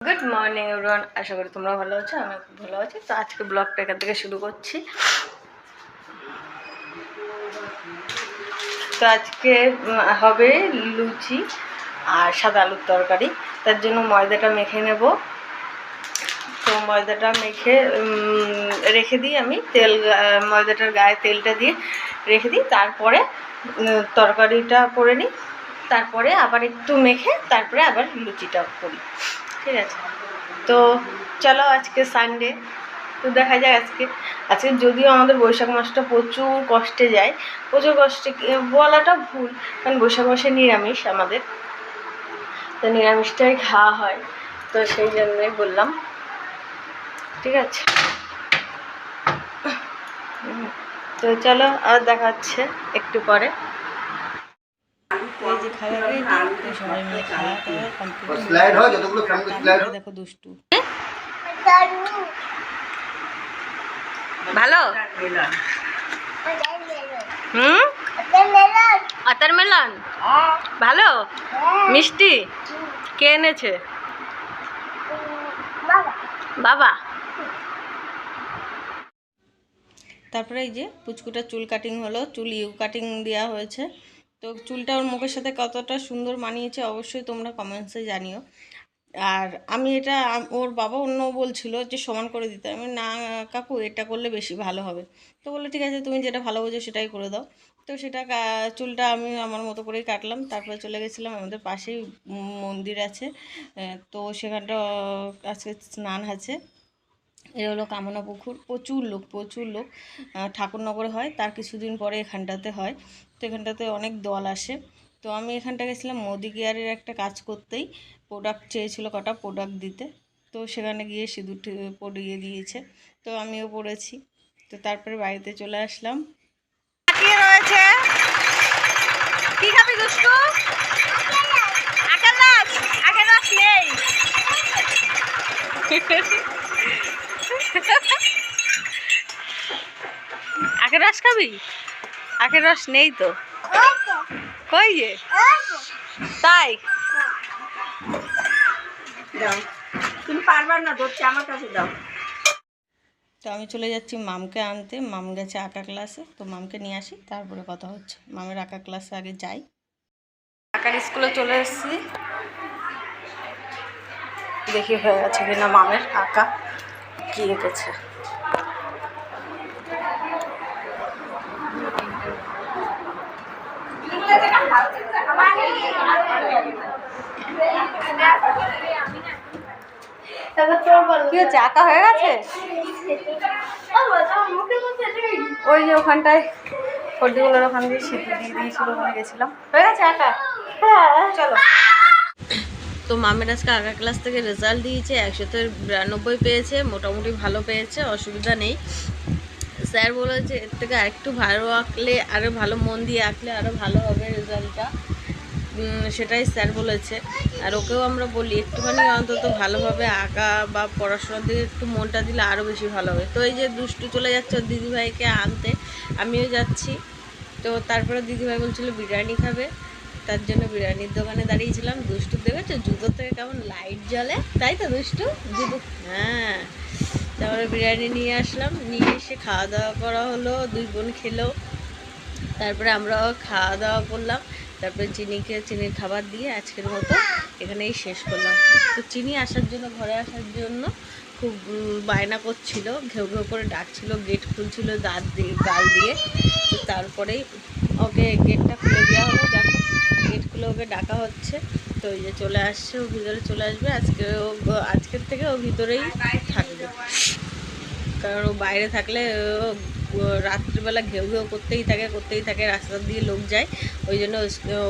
Good morning everyone আশা করি তোমরা ভালো আছো আমি খুব ভালো আছি। তো আজকে ব্লগটা এখান থেকে শুরু করছি। তো আজকে হবে লুচি আর সাদা আলুর তরকারি। তার জন্য ময়দাটা মেখে নেব। তো ময়দাটা মেখে রেখে দিই আমি তেল ময়দাটার গায়ে তেলটা দিয়ে রেখে দিই। তারপরে তরকারিটা করে নিই। তারপরে আবার একটু মেখে, তারপরে আবার লুচিটা করি। ঠিক আছে? তো চলো আজকে সানডে তো দেখা যায় আজকে। আজকে যদিও আমাদের বৈশাখ মাসটা প্রচুর কষ্টে যায়, প্রচুর কষ্টে বলাটা ভুল, কারণ বৈশাখ মাসে নিরামিষ আমাদের। তো নিরামিষটাই খাওয়া হয়, তো সেই জন্যই বললাম। ঠিক আছে? তো চলো আর দেখা হচ্ছে একটু পরে। এই যে খাবার রেডি সবাই মিলে খাওয়া দাওয়া কমপ্লিট স্লাইড হয় হয় দেখো দুষ্টু। ভালো? হুম? ওয়াটারমেলন ভালো? মিষ্টি? কে এনেছে? বাবা। তারপরে এই যে পুচকুটা চুল কাটিং হলো চুল ইউ কাটিং দেওয়া হয়েছে। তো চুলটা ওর মুখের সাথে কতটা সুন্দর মানিয়েছে অবশ্যই তোমরা কমেন্টসে জানিও। আর আমি এটা, ওর বাবা অন্য বলছিল যে সমান করে দিতে। আমি না কাকু, এটা করলে বেশি ভালো হবে। তো বলল, ঠিক আছে, তুমি যেটা ভালো বোঝো সেটাই করে দাও। তো সেটা চুলটা আমি আমার মতো করেই কাটলাম। তারপরে চলে গেছিলাম, আমাদের পাশেই মন্দির আছে। তো সেখানটা, আজকে স্নান আছে। এ হলো কামনা পুকুর। প্রচুর লোক প্রচুর লোক ঠাকুরনগরে হয়। তার কিছুদিন পরে এখানটাতে হয়। এখানটাতে অনেক দল আসে। তো আমি এখানটা গেছিলাম মোদি কেয়ারের একটা কাজ করতেই। প্রোডাক্ট চেয়েছিল কটা প্রোডাক্ট দিতে। তো সেখানে গিয়ে সিঁদুর পরিয়ে দিয়েছে। তো আমিও পড়েছি তো তারপরে বাড়িতে চলে আসলাম। রয়েছে? কি খাবি? আখের রস নেই তো? কই যে? তাই? তুমি পারবার না ধরছে আমার কাছে দাও। তো আমি চলে যাচ্ছি মামকে আনতে। মাম গেছে আঁকা ক্লাসে তো মামকে নিয়ে আসি তারপরে কথা হচ্ছে। মামের আঁকা ক্লাসে আগে যাই। আঁকার স্কুলে চলে এসেছি। দেখি হয়ে গেছে কিনা মামের আঁকা কি এঁকেছে। কি হচ্ছে? আঁকা হয়ে গেছে? ওই যে ওখানটায় ফর্দিগুলোর ওখান দিয়ে সিঁথি দিয়ে দিয়েছিল ওখানে গেছিলাম। হয়ে গেছে আঁকা? চলো। তো মামের আজকে আঁকা ক্লাস থেকে রেজাল্ট দিয়েছে একশোতে বিরানব্বই পেয়েছে মোটামুটি ভালো পেয়েছে অসুবিধা নেই। স্যার বলেছে এর থেকে আরেকটু ভালো আঁকলে আরও ভালো মন দিয়ে আঁকলে আরও ভালো হবে রেজাল্টটা। সেটাই স্যার বলেছে। আর ওকেও আমরা বলি, একটুখানি অন্তত ভালোভাবে আঁকা বা পড়াশোনার দিকে একটু মনটা দিলে আরও বেশি ভালো হবে। তো এই যে দুষ্টু চলে যাচ্ছে ওর দিদিভাইকে আনতে, আমিও যাচ্ছি। তো তারপরে দিদিভাই বলছিল, বিরিয়ানি খাবে। তার জন্য বিরিয়ানির দোকানে দাঁড়িয়েছিলাম, দুষ্টু দেখেছ জুতো থেকে কেমন লাইট জ্বলে। তাই তো দুষ্টু? জুতো হ্যাঁ। তারপরে বিরিয়ানি নিয়ে আসলাম, নিয়ে এসে খাওয়া দাওয়া করা হলো, দুই বোন খেলো। তারপরে আমরাও খাওয়া দাওয়া করলাম। তারপরে চিনিকে চিনির খাবার দিয়ে আজকের মতো এখানেই শেষ করলাম। তো চিনি আসার জন্য, ঘরে আসার জন্য খুব বায়না করছিল, ঘেউ ঘেউ করে ডাকছিল, গেট খুলছিল দাঁত দিয়ে, গাল দিয়ে। তো তারপরেই ওকে গেটটা খুলে দেওয়া হলো দেখো গেট খুলে ওকে ডাকা হচ্ছে। তো ওই যে চলে আসছে, ও ভিতরে চলে আসবে, আজকে ও আজকের থেকে ও ভিতরেই থাকবে। কারণ ও বাইরে থাকলে রাত্রিবেলা ঘেউ ঘেউ করতেই থাকে করতেই থাকে, রাস্তা দিয়ে লোক যায়। ওই জন্য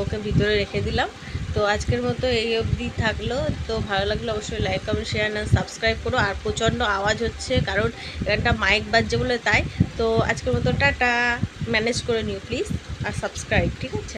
ওকে ভিতরে রেখে দিলাম। তো আজকের মতো এই অবধি থাকল। তো ভালো লাগল অবশ্যই লাইক কমেন্ট শেয়ার না সাবস্ক্রাইব করো। আর প্রচণ্ড আওয়াজ হচ্ছে, কারণ এখানটা মাইক বাজছে বলে তাই। তো আজকের মতো টাটা। ম্যানেজ করে নিও প্লিজ আর সাবস্ক্রাইব ঠিক আছে?